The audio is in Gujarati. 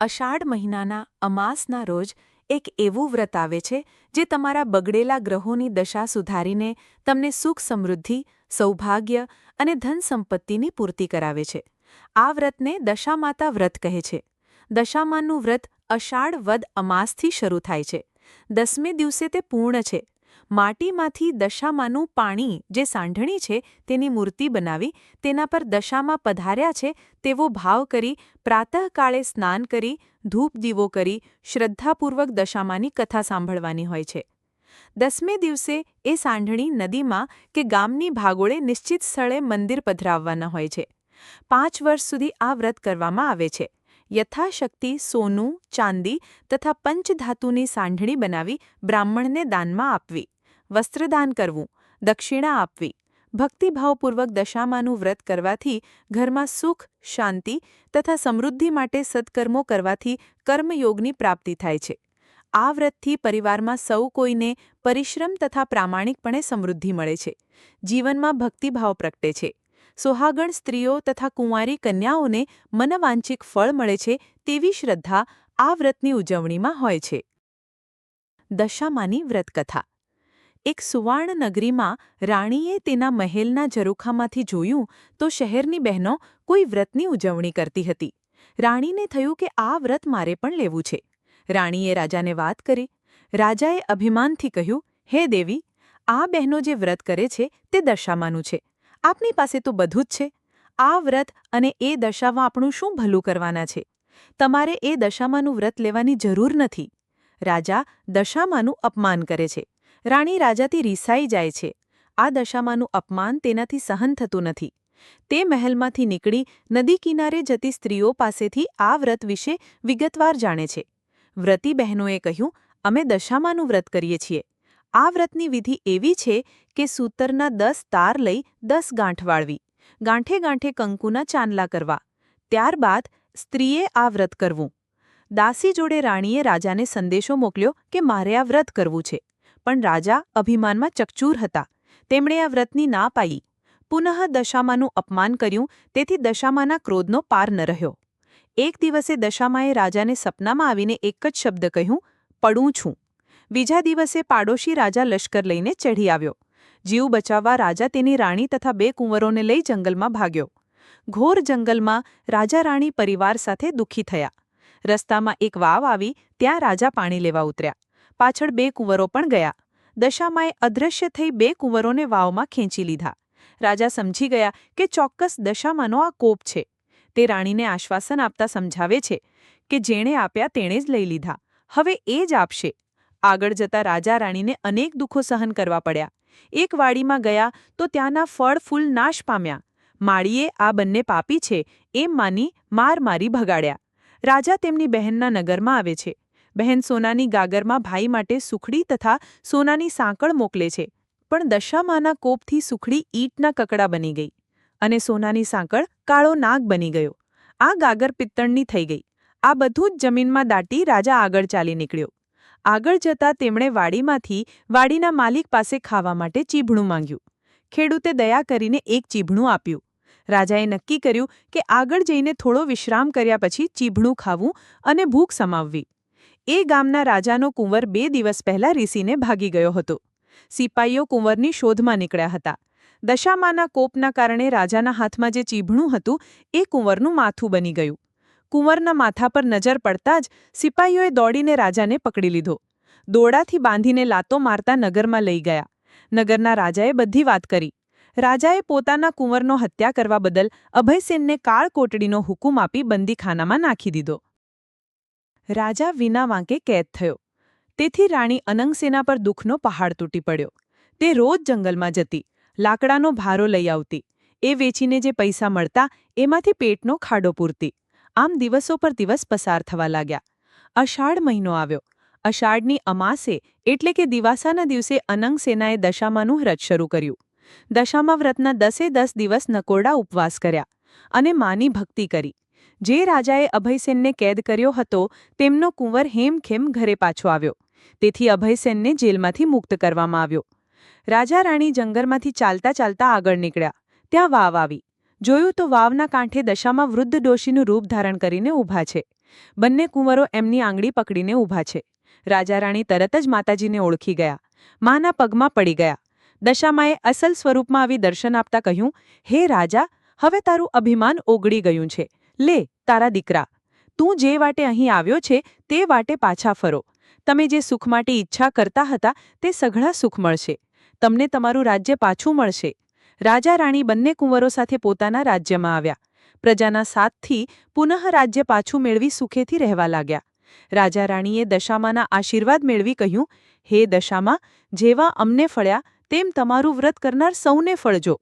અષાઢ મહિનાના અમાસના રોજ એક એવું વ્રત આવે છે જે તમારા બગડેલા ગ્રહોની દશા સુધારીને તમને સુખ સમૃદ્ધિ, સૌભાગ્ય અને ધન સંપત્તિની પૂર્તિ કરાવે છે. આ વ્રતને દશામાતા વ્રત કહે છે. દશામાનું વ્રત અષાઢ વદ અમાસથી શરૂ થાય છે. દસમે દિવસે તે પૂર્ણ છે. માટીમાંથી દશામાનું પાણી જે સાંઢણી છે તેની મૂર્તિ બનાવી, તેના પર દશામાં પધાર્યા છે તેવો ભાવ કરી, પ્રાતઃકાળે સ્નાન કરી, ધૂપ દીવો કરી, શ્રદ્ધાપૂર્વક દશામાની કથા સાંભળવાની હોય છે. દસમે દિવસે એ સાંઢણી નદીમાં કે ગામની ભાગોળે નિશ્ચિત સ્થળે મંદિર પધરાવવાના હોય છે. પાંચ વર્ષ સુધી આ વ્રત કરવામાં આવે છે. યથાશક્તિ, સોનું, ચાંદી તથા પંચધાતુની સાંઢણી બનાવી બ્રાહ્મણને દાનમાં આપવી. વસ્ત્રદાન કરવું, દક્ષિણા આપવી, ભક્તિભાવપૂર્વક દશામાનું વ્રત કરવાથી ઘરમાં સુખ, શાંતિ તથા સમૃદ્ધિ માટે સત્કર્મો કરવાથી કર્મયોગની પ્રાપ્તિ થાય છે. આ વ્રતથી પરિવારમાં સૌ કોઈને પરિશ્રમ તથા પ્રામાણિકપણે સમૃદ્ધિ મળે છે. જીવનમાં ભક્તિભાવ પ્રગટે છે. સોહાગણ સ્ત્રીઓ તથા કુંવારી કન્યાઓને મનવાંચિક ફળ મળે છે તેવી શ્રદ્ધા આ વ્રતની ઉજવણીમાં હોય છે. દશામાની વ્રતકથા એક સુવર્ણ નગરીમાં રાણીએ તેના મહેલના ઝરૂખામાંથી જોયું તો શહેરની બહેનો કોઈ વ્રતની ઉજવણી કરતી હતી. રાણીને થયું કે આ વ્રત મારે પણ લેવું છે. રાણીએ રાજાને વાત કરી. રાજાએ અભિમાનથી કહ્યું, હે દેવી, આ બહેનો જે વ્રત કરે છે તે દશામાનું છે. આપની પાસે તો બધું જ છે. આ વ્રત અને એ દશામાં આપણું શું ભલું કરવાના છે? તમારે એ દશામાંનું વ્રત લેવાની જરૂર નથી. રાજા દશામાંનું અપમાન કરે છે. રાણી રાજાથી રીસાઈ જાય છે. આ દશામાંનું અપમાન તેનાથી સહન થતું નથી. તે મહેલમાંથી નીકળી નદી કિનારે જતી સ્ત્રીઓ પાસેથી આ વ્રત વિશે વિગતવાર જાણે છે. વ્રતી બહેનોએ કહ્યું, અમે દશામાંનું વ્રત કરીએ છીએ. આ વ્રતની વિધિ એવી છે કે સૂતરના દસ તાર લઈ દસ ગાંઠ વાળવી. ગાંઠે ગાંઠે કંકુના ચાંદલા કરવા. ત્યારબાદ સ્ત્રીએ આ વ્રત કરવું. દાસી જોડે રાણીએ રાજાને સંદેશો મોકલ્યો કે મારે આ વ્રત કરવું છે. પણ રાજા અભિમાનમાં ચકચૂર હતા. તેમણે આ વ્રતની ના પાઈ. પુનઃ દશામાનું અપમાન કર્યું, તેથી દશામાના ક્રોધનો પાર ન રહ્યો. એક દિવસે દશામાએ રાજાને સપનામાં આવીને એક જ શબ્દ કહ્યું, પડું છું. બીજા દિવસે પાડોશી રાજા લશ્કર લઈને ચઢી આવ્યો. જીવ બચાવવા રાજા તેની રાણી તથા બે કુંવરોને લઈ જંગલમાં ભાગ્યો. ઘોર જંગલમાં રાજા રાણી પરિવાર સાથે દુઃખી થયા. રસ્તામાં એક વાવ આવી, ત્યાં રાજા પાણી લેવા ઉતર્યા. પાછળ બે કુંવરો પણ ગયા. દશામાએ અદૃશ્ય થઈ બે કુંવરોને વાવમાં ખેંચી લીધા. રાજા સમજી ગયા કે ચોક્કસ દશામાનો આ કોપ છે. તે રાણીને આશ્વાસન આપતા સમજાવે છે કે જેણે આપ્યા તેણે જ લઈ લીધા. હવે એ જ આપશે. આગળ જતા રાજા રાણીને અનેક દુઃખો સહન કરવા પડ્યા. એક વાડીમાં ગયા તો ત્યાંના ફળ ફૂલ નાશ પામ્યા. માળીએ આ બંને પાપી છે એમ માની માર મારી ભગાડ્યા. રાજા તેમની બહેનના નગરમાં આવે છે. બહેન સોનાની ગાગરમાં ભાઈ માટે સુખડી તથા સોનાની સાંકળ મોકલે છે, પણ દશામાના કોપથી સુખડી ઈંટના કકડા બની ગઈ અને સોનાની સાંકળ કાળો નાગ બની ગયો. આ ગાગર પિત્તળની થઈ ગઈ. આ બધું જ જમીનમાં દાટી રાજા આગળ ચાલી નીકળ્યો. આગળ જતા તેમણે વાડીમાંથી વાડીના માલિક પાસે ખાવા માટે ચીભણું માંગ્યું. ખેડૂતે દયા કરીને એક ચીભણું આપ્યું. રાજાએ નક્કી કર્યું કે આગળ જઈને થોડો વિશ્રામ કર્યા પછી ચીભણું ખાવું અને ભૂખ સમાવવી. એ ગામના રાજાનો કુંવર બે દિવસ પહેલા રીસીને ભાગી ગયો હતો. સિપાઈઓ કુંવરની શોધમાં નીકળ્યા હતા. દશામાના કોપના કારણે રાજાના હાથમાં જે ચીભણું હતું, એ કુંવરનું માથું બની ગયું. કુંવરના માથા પર નજર પડતા જ સિપાઈઓએ દોડીને રાજાને પકડી લીધો. દોડાથી બાંધીને લાતો મારતા નગરમાં લઈ ગયા. નગરના રાજાએ બધી વાત કરી. રાજાએ પોતાના કુંવરનો હત્યા કરવા બદલ અભયસેનને કાળ કોટડીનો હુકુમ આપી બંદીખાનામાં નાખી દીધો. રાજા વિના વાંકે કેદ થયો. તેથી રાણી અનંગસેના પર દુઃખનો પહાડ તૂટી પડ્યો. તે રોજ જંગલમાં જતી, લાકડાનો ભારો લઈ આવતી, એ વેચીને જે પૈસા મળતા એમાંથી પેટનો ખાડો પૂરતી. આમ દિવસો પર દિવસ પસાર થવા લાગ્યા. અષાઢ મહિનો આવ્યો. અષાઢની અમાસે એટલે કે દિવાસાના દિવસે અનંગસેનાએ દશામાનું વ્રત શરૂ કર્યું. દશામા વ્રતના દસે દસ દિવસ નકોરડા ઉપવાસ કર્યા અને માની ભક્તિ કરી. જે રાજાએ અભયસેનને કેદ કર્યો હતો, તેમનો કુંવર હેમખેમ ઘરે પાછો આવ્યો. તેથી અભયસેનને જેલમાંથી મુક્ત કરવામાં આવ્યો. રાજા રાણી જંગલમાંથી ચાલતા ચાલતા આગળ નીકળ્યા. ત્યાં વાવ આવી. જોયું તો વાવના કાંઠે દશામાં વૃદ્ધ ડોશીનું રૂપ ધારણ કરીને ઊભા છે. બંને કુંવરો એમની આંગળી પકડીને ઊભા છે. રાજા રાણી તરત જ માતાજીને ઓળખી ગયા. માના પગમાં પડી ગયા. દશામાએ અસલ સ્વરૂપમાં આવી દર્શન આપતા કહ્યું, હે રાજા, હવે તારું અભિમાન ઓગળી ગયું છે. લે, તારા દીકરા, તું જે વાટે અહીં આવ્યો છે, તે વાટે પાછા ફરો. તમે જે સુખ માટે ઈચ્છા કરતા હતા, તે સઘળા સુખ મળશે. તમને તમારું રાજ્ય પાછું મળશે. રાજા રાણી બંને કુંવરો સાથે પોતાના રાજ્યમાં આવ્યા. પ્રજાના સાથથી પુનઃ રાજ્ય પાછું મેળવી સુખેથી રહેવા લાગ્યા. રાજા રાણીએ દશામાના આશીર્વાદ મેળવી કહ્યું, હે દશામાં, જેવા અમને ફળ્યા, તેમ તમારું વ્રત કરનાર સૌને ફળજો.